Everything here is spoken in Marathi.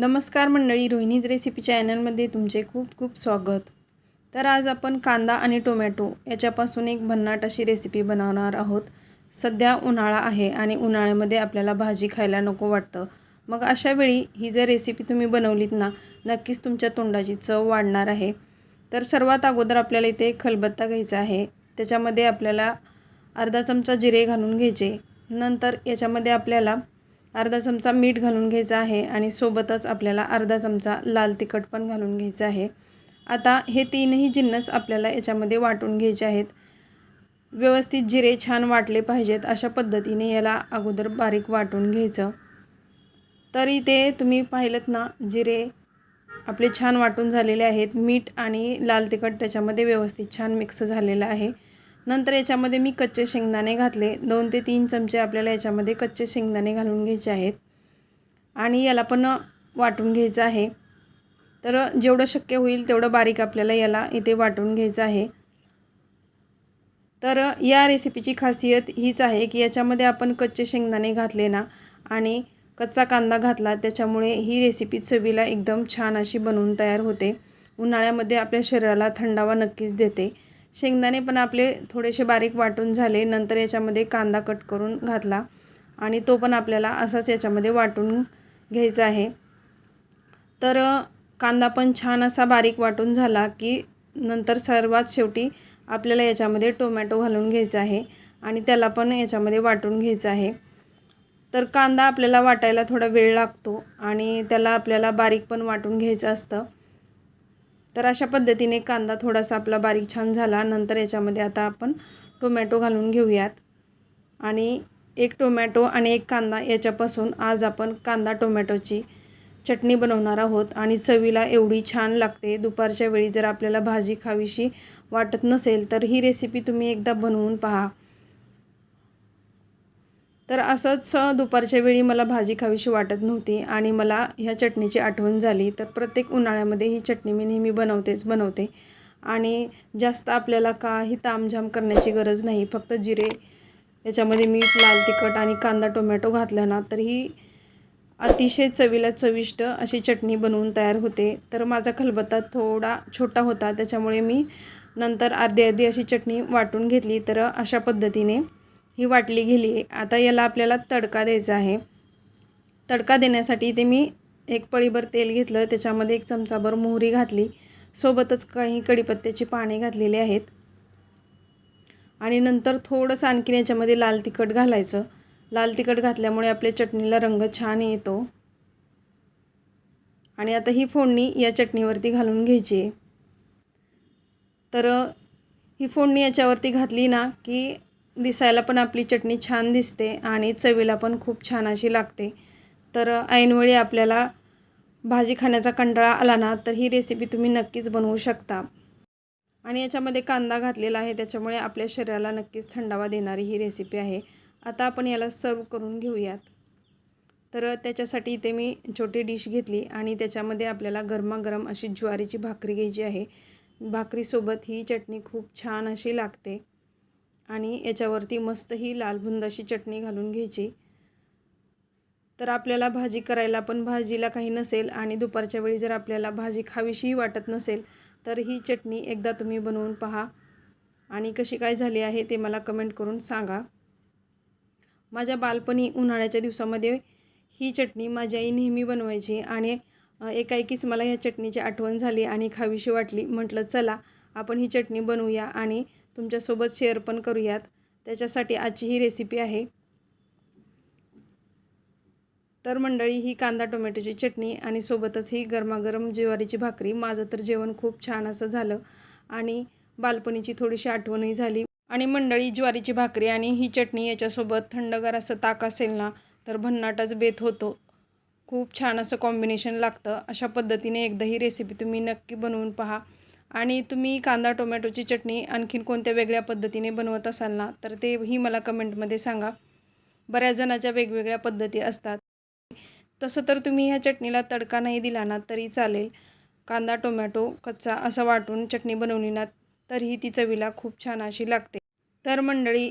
नमस्कार मंडळी रोहिणीज रेसिपी चॅनलमध्ये तुमचे खूप खूप स्वागत. तर आज आपण कांदा आणि टोमॅटो याच्यापासून एक भन्नाट अशी रेसिपी बनवणार आहोत. सध्या उन्हाळा आहे आणि उन्हाळ्यामध्ये आपल्याला भाजी खायला नको वाटतं. मग अशा वेळी ही जर रेसिपी तुम्ही बनवलीत ना नक्कीच तुमच्या तोंडाची चव वाढणार आहे. तर सर्वात अगोदर आपल्याला इथे खलबत्ता घ्यायचा आहे. त्याच्यामध्ये आपल्याला अर्धा चमचा जिरे घालून घ्यायचे. नंतर याच्यामध्ये आपल्याला अर्धा चमचा मीठ घालून घ्यायचं आहे आणि सोबतच आपल्याला अर्धा चमचा लाल तिखट पण घालून घ्यायचं आहे. आता हे तीनही जिन्नस आपल्याला याच्यामध्ये वाटून घ्यायचे आहेत. व्यवस्थित जिरे छान वाटले पाहिजेत अशा पद्धतीने याला अगोदर बारीक वाटून घ्यायचं. तरी ते तुम्ही पाहिलं ना जिरे आपले छान वाटून झालेले आहेत. मीठ आणि लाल तिखट त्याच्यामध्ये व्यवस्थित छान मिक्स झालेलं आहे. नंतर याच्यामध्ये मी कच्चे शेंगदाणे घातले. दोन ते तीन चमचे आपल्याला याच्यामध्ये कच्चे शेंगदाणे घालून घ्यायचे आहेत. आणि याला पण वाटून घ्यायचं आहे. तर जेवढं शक्य होईल तेवढं बारीक आपल्याला याला इथे वाटून घ्यायचं आहे. तर या रेसिपीची खासियत हीच आहे की याच्यामध्ये आपण कच्चे शेंगदाणे घातले ना आणि कच्चा कांदा घातला त्याच्यामुळे ही रेसिपी चवीला एकदम छान अशी बनवून तयार होते. उन्हाळ्यामध्ये आपल्या शरीराला थंडावा नक्कीच देते. शेंगदाणे पण आपले थोडेसे बारीक वाटून झाले नंतर याच्यामध्ये कांदा कट करून घातला आणि तो पण आपल्याला असाच याच्यामध्ये वाटून घ्यायचा आहे. तर कांदा पण छान असा बारीक वाटून झाला की नंतर सर्वात शेवटी आपल्याला याच्यामध्ये टोमॅटो घालून घ्यायचा आहे आणि त्याला पण याच्यामध्ये वाटून घ्यायचं आहे. तर कांदा आपल्याला वाटायला थोडा वेळ लागतो आणि त्याला आपल्याला बारीक पण वाटून घ्यायचं असतं. तर अशा पद्धतीने कांदा थोडासा आपला बारीक छान झाला. नंतर याच्यामध्ये आता आपण टोमॅटो घालून घेऊयात. आणि एक टोमॅटो आणि एक कांदा याच्यापासून आज आपण कांदा टोमॅटोची चटणी बनवणार आहोत. आणि चवीला एवढी छान लागते. दुपारच्या वेळी जर आपल्याला भाजी खावीशी वाटत नसेल तर ही रेसिपी तुम्ही एकदा बनवून पहा. तर असंच दुपारच्या वेळी मला भाजी खावीशी वाटत नव्हती आणि मला ह्या चटणीची आठवण झाली. तर प्रत्येक उन्हाळ्यामध्ये ही चटणी मी नेहमी बनवतेच बनवते. आणि जास्त आपल्याला काही तामझाम करण्याची गरज नाही. फक्त जिरे याच्यामध्ये मीठ लाल तिखट आणि कांदा टोमॅटो घातलं ना तर ही अतिशय चवीला चविष्ट अशी चटणी बनवून तयार होते. तर माझा खलबत्ता थोडा छोटा होता त्याच्यामुळे मी नंतर अर्धी अर्धी अशी चटणी वाटून घेतली. तर अशा पद्धतीने ही वाटली गेली. आता याला आपल्याला तडका द्यायचा आहे. तडका देण्यासाठी ते मी एक पळीभर तेल घेतलं. त्याच्यामध्ये एक चमचाभर मोहरी घातली. सोबतच काही कढीपत्त्याची पाने घातलेली आहेत. आणि नंतर थोडंसं आणखीन याच्यामध्ये लाल तिखट घालायचं. लाल तिखट घातल्यामुळे आपल्या चटणीला रंग छान येतो. आणि आता ही फोडणी या चटणीवरती घालून घ्यायची आहे. तर ही फोडणी याच्यावरती घातली ना की दिसायला पण आपली चटणी छान दिसते आणि चवीला पण खूप छान अशी लागते. तर ऐनवेळी आपल्याला भाजी खाण्याचा कंटाळा आला ना तर ही रेसिपी तुम्ही नक्कीच बनवू शकता. आणि याच्यामध्ये कांदा घातलेला आहे त्याच्यामुळे आपल्या शरीराला नक्कीच थंडावा देणारी ही रेसिपी आहे. आता आपण याला सर्व करून घेऊयात. तर त्याच्यासाठी इथे मी छोटी डिश घेतली आणि त्याच्यामध्ये आपल्याला गरमागरम अशी ज्वारीची भाकरी घ्यायची आहे. भाकरीसोबत ही चटणी खूप छान अशी लागते. आणि याच्यावरती मस्त ही लालभुंद अशी चटणी घालून घ्यायची. तर आपल्याला भाजी करायला पण भाजीला काही नसेल आणि दुपारच्या वेळी जर आपल्याला भाजी खावीशीही वाटत नसेल तर ही चटणी एकदा तुम्ही बनवून पहा. आणि कशी काय झाली आहे ते मला कमेंट करून सांगा. माझ्या बालपणी उन्हाळ्याच्या दिवसामध्ये ही चटणी माझी आई नेहमी बनवायची आणि एकाएकीच मला ह्या चटणीची आठवण झाली आणि खावीशी वाटली. म्हटलं चला आपण ही चटणी बनवूया. आणि तुमच्यासोबत शेअर पण करूयात. त्याच्यासाठी आजची ही रेसिपी आहे. तर मंडळी ही कांदा टोमॅटोची चटणी आणि सोबतच ही गरमागरम ज्वारीची भाकरी. माझं तर जेवण खूप छान असं झालं आणि बालपणीची थोडीशी आठवणही झाली. आणि मंडळी ज्वारीची भाकरी आणि ही चटणी याच्यासोबत थंडगार असं ताक असेल ना तर भन्नाटच बेत होतो. खूप छान असं कॉम्बिनेशन लागतं. अशा पद्धतीने एकदा ही रेसिपी तुम्ही नक्की बनवून पहा. आणि तुम्ही कांदा टोमॅटोची चटणी आणखीन कोणत्या वेगळ्या पद्धतीने बनवत असाल ना तर तेही मला कमेंटमध्ये सांगा. बऱ्याच जणाच्या वेगवेगळ्या पद्धती असतात. तसं तर तुम्ही ह्या चटणीला तडका नाही दिला ना तरी चालेल. कांदा टोमॅटो कच्चा असं वाटून चटणी बनवली ना तरीही ती चवीला खूप छान अशी लागते. तर मंडळी